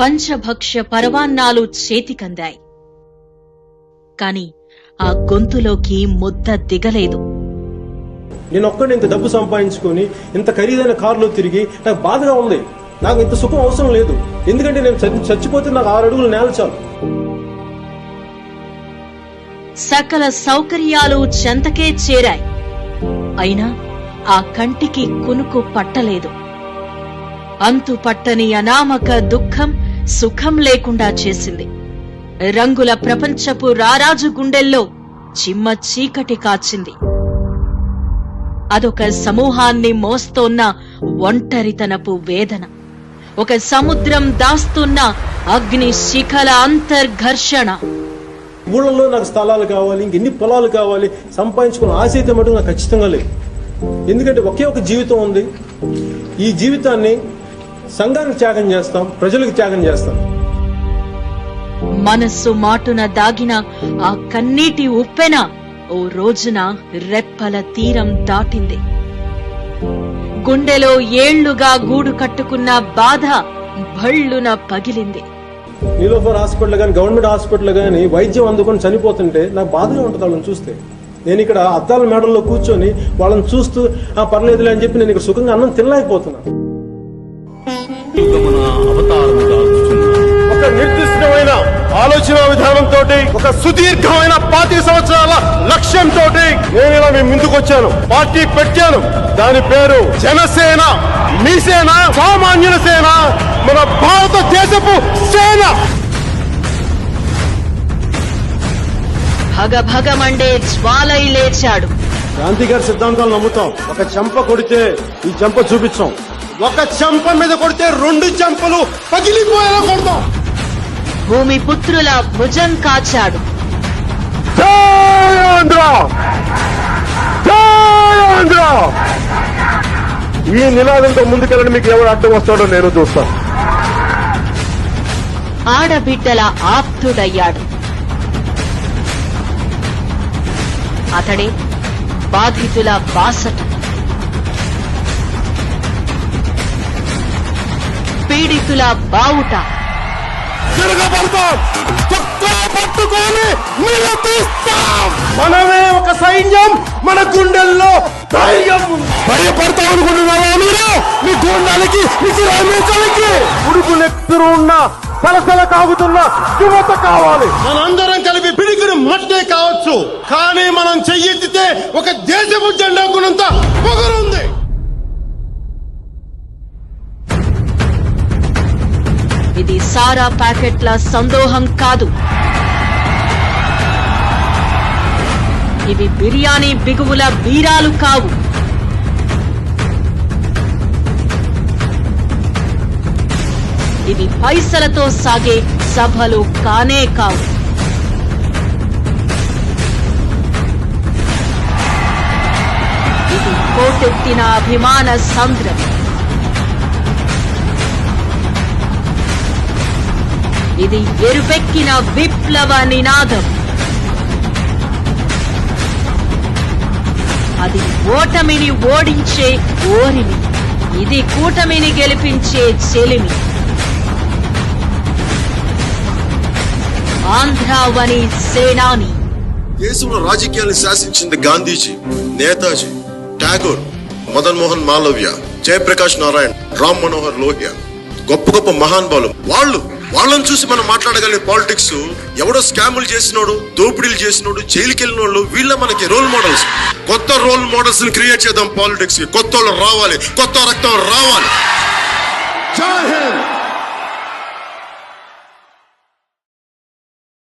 పంచభక్ష్య పరవాన్నాలు చేతికందాయి. కాని ఆ గొంతులోకి ముద్ద దిగలేదు. నేను ఒక్కడిని ఇంత డబ్బు సంపాదించుకొని ఇంత ఖరీదైన కారులో తిరిగి నాకు బాధగా ఉంది. నాకు ఇంత సుఖం అవసరం లేదు. ఎందుకంటే నేను చచ్చి- చచ్చిపోతే నాకు ఆరు అడుగులు నేల చాలు. సకల సౌకర్యాలు చెంతకే చేరాయి. అయినా ఆ కంటికి కునుకు పట్టలేదు. అంతు పట్టని అనామక దుఃఖం సుఖం లేకుండా చేసింది. రంగుల ప్రపంచపు రారాజు గుండెల్లో చిమ్మ చీకటి కాచింది. అదొక సమూహాన్ని మోస్తోన్న ఒంటరితనపు వేదన. ఒక సముద్రం దాస్తున్న అగ్ని శిఖల అంతర్ఘర్షణ. ఊళ్ళలో నాకు స్థలాలు కావాలి ఇంకెన్ని పొలాలు కావాలి సంపాదించుకున్న ఆశ అయితే మటుకు నాకు ఖచ్చితంగా లేదు. ఎందుకంటే ఒకే ఒక జీవితం ఉంది. ఈ జీవితాన్ని సంఘానికి త్యాగం చేస్తాం ప్రజలకు త్యాగం చేస్తాం. మనస్సు మాటున దాగిన ఆ కన్నీటి ఉప్పెన ఓ రోజున రెప్పల తీరం దాటింది. గుండెలో ఏళ్ళుగా గూడు కట్టుకున్న బాధ భళ్ళున పగిలింది. నీలోఫర్ హాస్పిటల్ కానీ గవర్నమెంట్ హాస్పిటల్ కానీ వైద్యం అందుకొని చనిపోతుంటే నాకు బాధగా ఉంటుంది వాళ్ళని చూస్తే. నేను ఇక్కడ అద్దాల మేడల్లో కూర్చొని వాళ్ళని చూస్తూ ఆ పర్లేదులే అని చెప్పి నేను ఇక్కడ సుఖంగా అన్నం తినలేకపోతున్నాను. ఒక నిర్దిష్టమైన ఆలోచన విధానంతో ఒక సుదీర్ఘమైన పాతి సంవత్సరాల లక్ష్యంతో నేను ఇలా మీ ముందుకు వచ్చాను పార్టీ పెట్టాను. దాని పేరు జనసేన మీ సేన సామాన్యుల సేన మన భారతదేశపు సేన. భగభగమండే జ్వాలై లేచాడు. గాంధీ గారి సిద్ధాంతాలు నమ్ముతాం. ఒక చెంప కొడితే ఈ చెంప చూపించాం. ఒక చెంప మీద కొడితే రెండు చెంపలు పగిలిపోయేలా కొడతాం. భూమి పుత్రుల భుజం కాచాడు. ఈ నినాదంతో ముందుకెళ్ళని మీకు ఎవరు అడ్డం వస్తాడో నేను చూస్తాను. ఆడబిడ్డల ఆప్తుడయ్యాడు. అతడే బాధితుల బాసట. పీడితుల బావుట. తిరగబడతాం. చొక్కా పట్టుకొని మనమే ఒక సైన్యం మన గుండెల్లో ధైర్యం భయపడతాం అనుకుంటున్నారా మీరు? మీ గుండెలకి విసిరామికి ఉడుకు నెత్తురు ఉన్న సలసల కాగుతున్న యువత కావాలి. మనందరం కలిపి పిడికిని మట్టే కావచ్చు. కానీ మనం చెయ్యెత్తితే ఒక దేశపు జెండా గుణంత పొగరుంది. ఇది సారా ప్యాకెట్ల సందోహం కాదు. ఇవి బిర్యానీ బిగువుల బీరాలు కావు. ఇవి పైసలతో సాగే సభలు కానే కావు. ఇది కోటెత్తిన అభిమాన సంద్రం. ఇది ఎరుపెక్కిన విప్లవ నినాదం. అది ఓటమిని ఓడించే ఓరిమి ఇది కూటమిని గెలిపించే చెలిమి. ఆంధ్రావని సేనాని. దేశంలో రాజకీయాన్ని శాసించింది గాంధీజీ నేతాజీ ఠాగూర్ మదన్ మోహన్ మాలవ్య జయప్రకాష్ నారాయణ్ రామ్ మనోహర్ లోహియా. గొప్ప గొప్ప మహానుభావులు వాళ్ళు వాళ్ళని చూసి మనం మాట్లాడగలిగే పాలిటిక్స్ ఎవడో స్కాములు చేసినోడు దోపిడీలు చేసినోడు జైలుకి వెళ్ళిన వాళ్ళు వీళ్ళ మనకి రోల్ మోడల్స్ కొత్త రోల్ మోడల్స్ని క్రియేట్ చేద్దాం పాలిటిక్స్కి. కొత్త వాళ్ళు రావాలి కొత్త రక్తం రావాలి. జై హింద్!